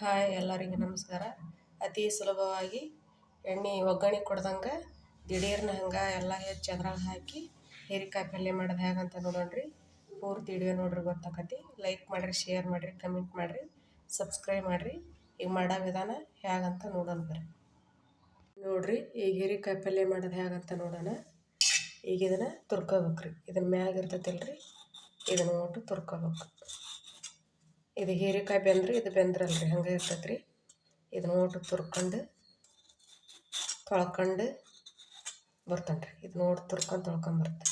Hi ಎಲ್ಲರಿಗೂ ನಮಸ್ಕಾರ. ಅತಿ ಸುಲಭವಾಗಿ ಎಣ್ಣೆ ಒಗ್ಗರಣೆ ಕೊಡ್ದಂಗೆ ದಿಢೀರ್ನ ಹಂಗೆ ಎಲ್ಲ ಹೆಚ್ಚು ಅದ್ರಾಗ ಹಾಕಿ ಹೀರಿಕಾಯಿ ಪಲ್ಯ ಮಾಡೋದು ಹೇಗಂತ ನೋಡೋಣ್ರಿ. ಪೂರ್ತಿ ವಿಡಿಯೋ ನೋಡ್ರಿ ಗೊತ್ತಾಕತಿ. ಲೈಕ್ ಮಾಡಿರಿ ಶೇರ್ ಮಾಡಿರಿ ಕಮೆಂಟ್ ಮಾಡಿರಿ ಸಬ್ಸ್ಕ್ರೈಬ್ ಮಾಡಿರಿ. ಈಗ ಮಾಡೋ ವಿಧಾನ ಹೇಗಂತ ನೋಡೋಣ ಬರ್ರಿ ನೋಡ್ರಿ, ಈಗ ಹೀರಿಕಾಯಿ ಪಲ್ಯ ಮಾಡೋದು ಹೇಗಂತ ನೋಡೋಣ. ಈಗ ಇದನ್ನು ತುರ್ಕೋಬೇಕ್ರಿ. ಇದನ್ನ ಮ್ಯಾಗ ರೀ ಇದನ್ನು ಒಟ್ಟು ತುರ್ಕೋಬೇಕು. ಇದು ಹೀರೆಕಾಯಿ ಬೆಂದ್ರೆ ಇದು ಬೆಂದ್ರಲ್ರಿ, ಹಂಗೆ ಇರ್ತೈತೆ ರೀ ಇದನ್ನ ನೋಟು ತುರ್ಕೊಂಡು, ತೊಳ್ಕೊಂಡು ಬರ್ತಾನೆ ರೀ ಇದು ನೋಡಿ ತುರ್ಕೊಂಡು ತೊಳ್ಕೊಂಬರ್ತೆ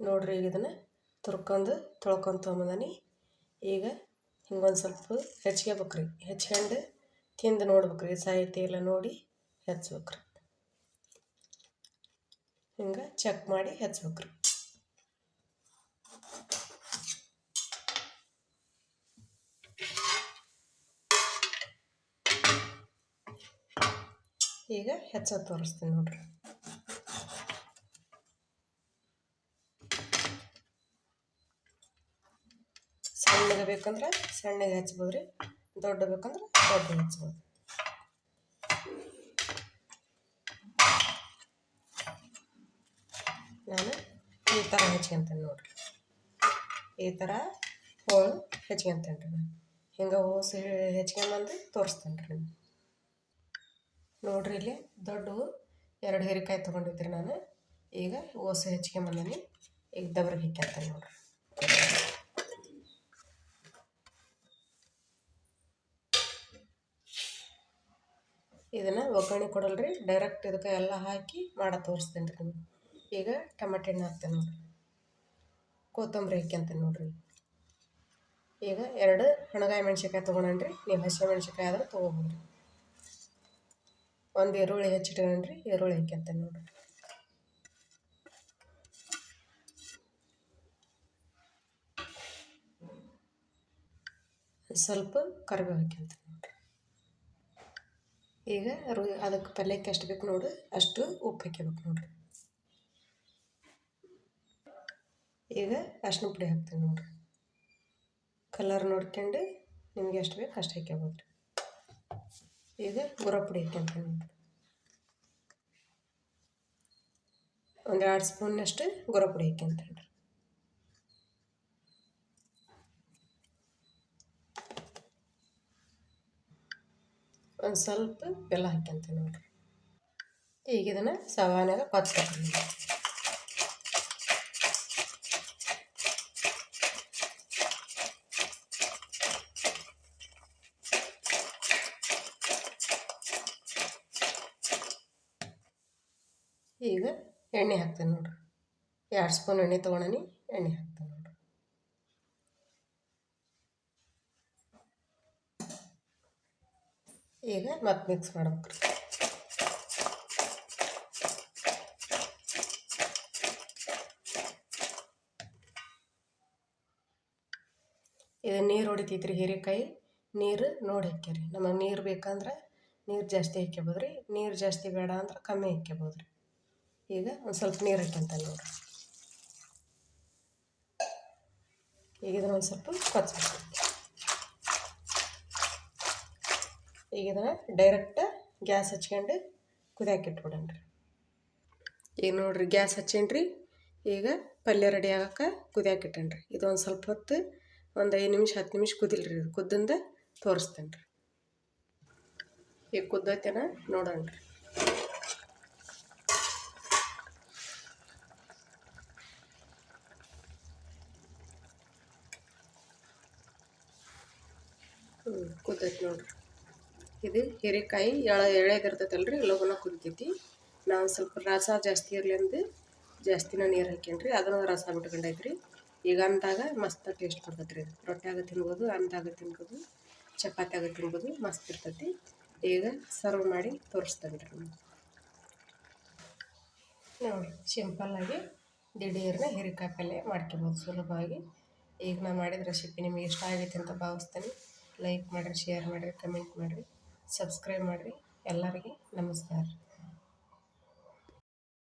ನೋಡ್ರಿ ಈಗ ಇದನ್ನು ತುರ್ಕೊಂಡು ತೊಳ್ಕೊಂಡು ತೊಗೊಂಬಂದಾನಿ. ಈಗ ಹಿಂಗೊಂದು ಸ್ವಲ್ಪ ಹೆಚ್ಕೋಬೇಕ್ರಿ ಹೆಚ್ಕೊಂಡು ತಿಂದು ನೋಡ್ಬೇಕ್ರಿ. ಸಾಹಿತ್ಯ ಎಲ್ಲ ನೋಡಿ ಹೆಚ್ಚಬೇಕ್ರಿ ಹಿಂಗೆ ಚೆಕ್ ಮಾಡಿ ಹೆಚ್ಬೇಕ್ರಿ. ಈಗ ಹೆಚ್ಚ ತೋರಿಸ್ತೀನಿ ನೋಡ್ರಿ. ಸಣ್ಣಗೆ ಬೇಕಂದ್ರೆ ಸಣ್ಣಗೆ ಹಚ್ಬೋದು ರೀ ದೊಡ್ಡ ಬೇಕಂದ್ರೆ ದೊಡ್ಡ ಹಚ್ಬೋದು. ನಾನು ಈ ಥರ ಹೆಚ್ಕೊಂತೇನೆ ನೋಡ್ರಿ. ಈ ಥರ ಹೋಳು ಹೆಚ್ಕೊಂತೇನೆ ರೀ ನಾನು. ಹಿಂಗೆ ಹೋಸಿ ಹೆಚ್ಕೊಂಬಂದು ತೋರಿಸ್ತೇನೆ ರೀ ನೋಡ್ರಿ ಇಲ್ಲಿ ದೊಡ್ಡ ಎರಡು ಹೀರೆಕಾಯಿ ತೊಗೊಂಡಿದ್ರಿ ನಾನು. ಈಗ ಓಸೆ ಹೆಚ್ಕೊಂಬಂದಿನಿ ಈಗ ದಬ್ರಿಗೆ ಹಿಕ್ಕಂತ ನೋಡ್ರಿ. ಇದನ್ನು ಒಗ್ಗರಣೆ ಕೊಡಲ್ರಿ ಡೈರೆಕ್ಟ್ ಇದಕ್ಕೆ ಎಲ್ಲ ಹಾಕಿ ಮಾಡಿ ತೋರಿಸ್ತೀನಿ ರೀ ಈಗ ಟಮಾಟೆ ಹಣ್ಣು ಹಾಕ್ತೇನೆ ನೋಡ್ರಿ. ಕೊತ್ತಂಬರಿ ಹಾಕ್ಯಂತೇನೆ ನೋಡ್ರಿ. ಈಗ ಎರಡು ಹಣಗಾಯಿ ಮೆಣ್ಸಿನ್ಕಾಯಿ ತೊಗೊಂಡ್ರಿ ನೀವು ಹಸಿ ಮೆಣ್ಸಿನ್ಕಾಯಿ ಆದ್ರೆ ತೊಗೋಬೋದು ಒಂದು ಈರುಳ್ಳಿ ಹೆಚ್ಚಿಟ್ಕೊಂಡ್ರಿ, ಈರುಳ್ಳಿ ಹಾಕ್ಯಂತ ನೋಡ್ರಿ. ಸ್ವಲ್ಪ ಕರಿಬೇವು ಹಾಕ್ಯಂತ ನೋಡ್ರಿ. ಈಗ ಅದಕ್ಕೆ ಪಲ್ಯಕ್ಕೆ ಎಷ್ಟು ಬೇಕು ನೋಡು, ಅಷ್ಟು ಉಪ್ಪು ಹಾಕ್ಯಬೇಕು ನೋಡ್ರಿ. ಈಗ ಅರ್ಶಿನ ಪುಡಿ ಹಾಕ್ತೀನಿ ನೋಡ್ರಿ. ಕಲರ್ ನೋಡ್ಕೊಂಡು ನಿಮ್ಗೆ ಎಷ್ಟು ಬೇಕು ಅಷ್ಟು ಹಾಕ್ಯಬೋದು ಈಗ ಗುರ ಪುಡಿ ಹಾಕ್ಯಂತೀನಿ ನೋಡಿರಿ ಒಂದು ಎರಡು ಸ್ಪೂನ್ನಷ್ಟು ಗುರ ಪುಡಿ ಹಾಕ್ಯಂತೀನಿ ಒಂದು ಸ್ವಲ್ಪ ಬೆಲ್ಲ ಹಾಕ್ಯಂತೀನಿ ನೋಡಿರಿ ಈಗ ಇದನ್ನು ಸವಾನಾಗ ಕೊಚ್ಬೇಕು ಈಗ ಎಣ್ಣೆ ಹಾಕ್ತೇನೆ ನೋಡ್ರಿ. ಎರಡು ಸ್ಪೂನ್ ಎಣ್ಣೆ ತೊಗೊಳನಿ ಎಣ್ಣೆ ಹಾಕ್ತೇನೆ ನೋಡ್ರಿ. ಈಗ ಮತ್ತೆ ಮಿಕ್ಸ್ ಮಾಡ್ಬೇಕ್ರಿ. ಇದು ನೀರು ಹೊಡಿತೈತ್ರಿ ಹೀರೆಕಾಯಿ. ನೀರು ನೋಡಿ ಹಾಕ್ಯಾರಿ. ನಮಗೆ ನೀರು ಬೇಕಂದ್ರೆ ನೀರು ಜಾಸ್ತಿ ಹಾಕ್ಯಬೋದ್ರಿ. ನೀರು ಜಾಸ್ತಿ ಬೇಡ ಅಂದ್ರೆ ಕಮ್ಮಿ ಹಾಕ್ಯಬೋದು ರೀ ಈಗ ಒಂದು ಸ್ವಲ್ಪ ನೀರು ಹಾಕ್ಯಂತ ನೋಡಿರಿ ಈಗ ಇದನ್ನು ಒಂದು ಸ್ವಲ್ಪ ಕೊಚ್ಚಬೇಕು ಈಗ ಇದನ್ನು ಡೈರೆಕ್ಟ ಗ್ಯಾಸ್ ಹಚ್ಕೊಂಡು ಕುದಿಯಾಕೆ ರೀ ಈಗ ನೋಡಿರಿ ಗ್ಯಾಸ್ ಹಚ್ಚೇನ್ರಿ? ಈಗ ಪಲ್ಯ ರೆಡಿ ಆಗಕ್ಕೆ ಕುದಿಯಾಕಿಟ್ಟೇನ್ರಿ ಇದು ಒಂದು ಸ್ವಲ್ಪ ಹೊತ್ತು ಒಂದು ಐದು ನಿಮಿಷ, ಹತ್ತು ನಿಮಿಷ ಕುದಿಲ್ರಿ ಇದು. ಕುದ್ದಿಂದ ತೋರಿಸ್ತೇನೆ ರೀ ಈಗ ಕುದ್ದೈತೇನ ನೋಡೋಣ ಹ್ಞೂ ಕುದ್ದೈತೆ ನೋಡಿರಿ. ಇದು ಹೀರೆಕಾಯಿ ಎಳೆ ರೀ ಲಘುನ ಕುದಿತೈತಿ ನಾವು ಸ್ವಲ್ಪ ರಸ ಜಾಸ್ತಿ ಇರಲಿ ಅಂದು ಜಾಸ್ತಿನ ನೀರು ಹಾಕ್ಯಂಡ್ರಿ ಅದನ್ನು ರಸ ಬಿಟ್ಕೊಂಡೈತೆ ರೀ ಈಗ ಅಂದಾಗ ಮಸ್ತ್ ಟೇಸ್ಟ್ ಬರ್ತೈತೆ ರೀ ರೊಟ್ಟಿಯಾಗ ತಿನ್ಬೋದು ಅಂದಾಗ ತಿನ್ಬೋದು ಚಪಾತಿಯಾಗ ತಿನ್ಬೋದು, ಮಸ್ತ್ ಇರ್ತೈತಿ. ಈಗ ಸರ್ವ್ ಮಾಡಿ ತೋರಿಸ್ತೇನೆ ರೀ ನೋಡಿ ಸಿಂಪಲ್ಲಾಗಿ ದಿಢೀರ್ನ ಹೀರೆಕಾಯಿ ಪಲ್ಯ ಮಾಡ್ಕೊಬೋದು ಸುಲಭವಾಗಿ. ಈಗ ನಾನು ಮಾಡಿದ ರೆಸಿಪಿ ನಿಮಗೆ ಇಷ್ಟ ಆಗೈತೆ ಅಂತ ಭಾವಿಸ್ತೇನೆ. ಲೈಕ್ ಮಾಡಿರಿ ಶೇರ್ ಮಾಡಿರಿ ಕಮೆಂಟ್ ಮಾಡಿರಿ ಸಬ್ಸ್ಕ್ರೈಬ್ ಮಾಡಿರಿ. ಎಲ್ಲರಿಗೆ ನಮಸ್ಕಾರ.